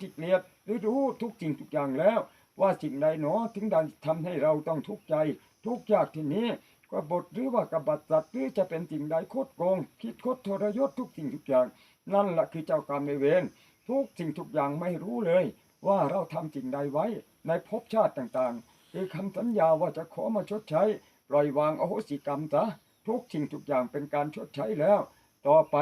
ที่เกลียดหรือรู้ทุกสิ่งทุกอย่างแล้ว ว่าสิ่งใดหนอถึงได้ทำให้เราต้องทุกข์ใจ ทุกข์ยากที่นี้ก็บทหรือว่ากบฏสัตว์หรือจะเป็นสิ่งใดโคตรโกง คิดโคตรทรยศทุกสิ่งทุกอย่าง นั่นแหละคือเจ้ากรรมในายเวรทุกสิ่งทุกอย่างไม่รู้เลย ว่าเราทำสิ่งใดไว้ ในภพชาติต่างๆคือคำสัญญาว่าจะขอมาชดใช้ปล่อยวางอโหสิกรรมซะทุกสิ่งทุกอย่างเป็นการชดใช้แล้ว ต่อไป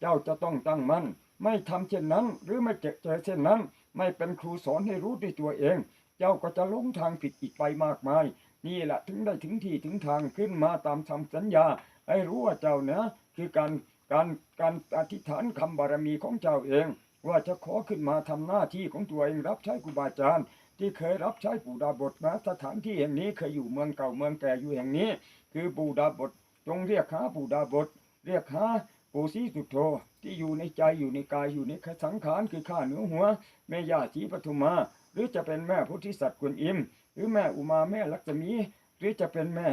เจ้าจะต้องตั้งมั่น ไม่ทำเช่นนั้น หรือไม่เจอเจอเช่นนั้น ไม่เป็นครูสอนให้รู้ด้วยตัวเอง เจ้าก็จะลงทางผิดอีกไปมากมาย นี่แหละถึงได้ถึงที่ถึงทางขึ้นมาตามคำสัญญา ให้รู้ว่าเจ้าเนะคือการการการอธิษฐานคำบารมีของเจ้าเอง ว่าจะขอขึ้นมาทำหน้าที่ของตัวเองรับใช้ครูบาอาจารย์ที่เคยรับใช้ปู่ดาบทนะสถานที่แห่งนี้เคยอยู่เมืองเก่าเมืองแก่อยู่แห่งนี้ คือปู่ดาบทจงเรียกหาปู่ดาบท เรียกหา ปู่ศรีสุโธที่อยู่ในใจอยู่ในกายอยู่ในสังขารคือข้าเหนือหัว แม่ย่าศรีปทุมา หรือจะเป็นแม่พุทธิสัตว์กวนอิม หรือแม่อุมาแม่ลักษมี หรือจะเป็นแม่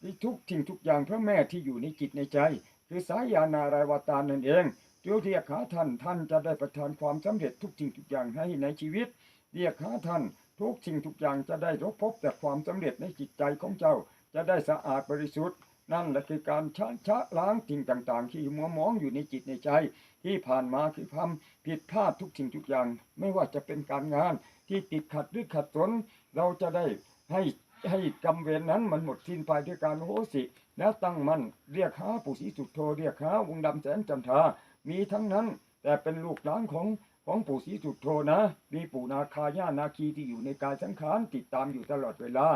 ที่ทุกสิ่งทุกอย่างพระแม่ที่อยู่ในจิตในใจ คือสายยานารายวัตานั่นเองเจ้าเรียกหาท่านท่านจะได้ประทานความสำเร็จทุกสิ่งทุกอย่างให้ในชีวิต เรียกหาท่านทุกสิ่งทุกอย่างจะได้รบพบแต่ความสำเร็จในจิตใจของเจ้าจะได้สะอาดบริสุทธิ์ นั่นแหละคือการชะชะล้างสิ่งต่าง ๆ ที่มัวมองอยู่ในจิตในใจ ที่ผ่านมาคือความผิดพลาดทุกสิ่งทุกอย่าง ไม่ว่าจะเป็นการงานที่ติดขัดหรือขัดสนเราจะได้ให้ให้กรรมเวรนั้นมันหมดสิ้นไปด้วยการโหสิ แล้วตั้งมั่นเรียกหาปู่ศรีสุโธเรียกหาวงดำแสนจันทามีทั้งนั้นแต่เป็นลูกหลานของของปู่ศรีสุโธนะ มีปู่นาคาย่านาคีที่อยู่ในกายสังขารติดตามอยู่ตลอดเวลา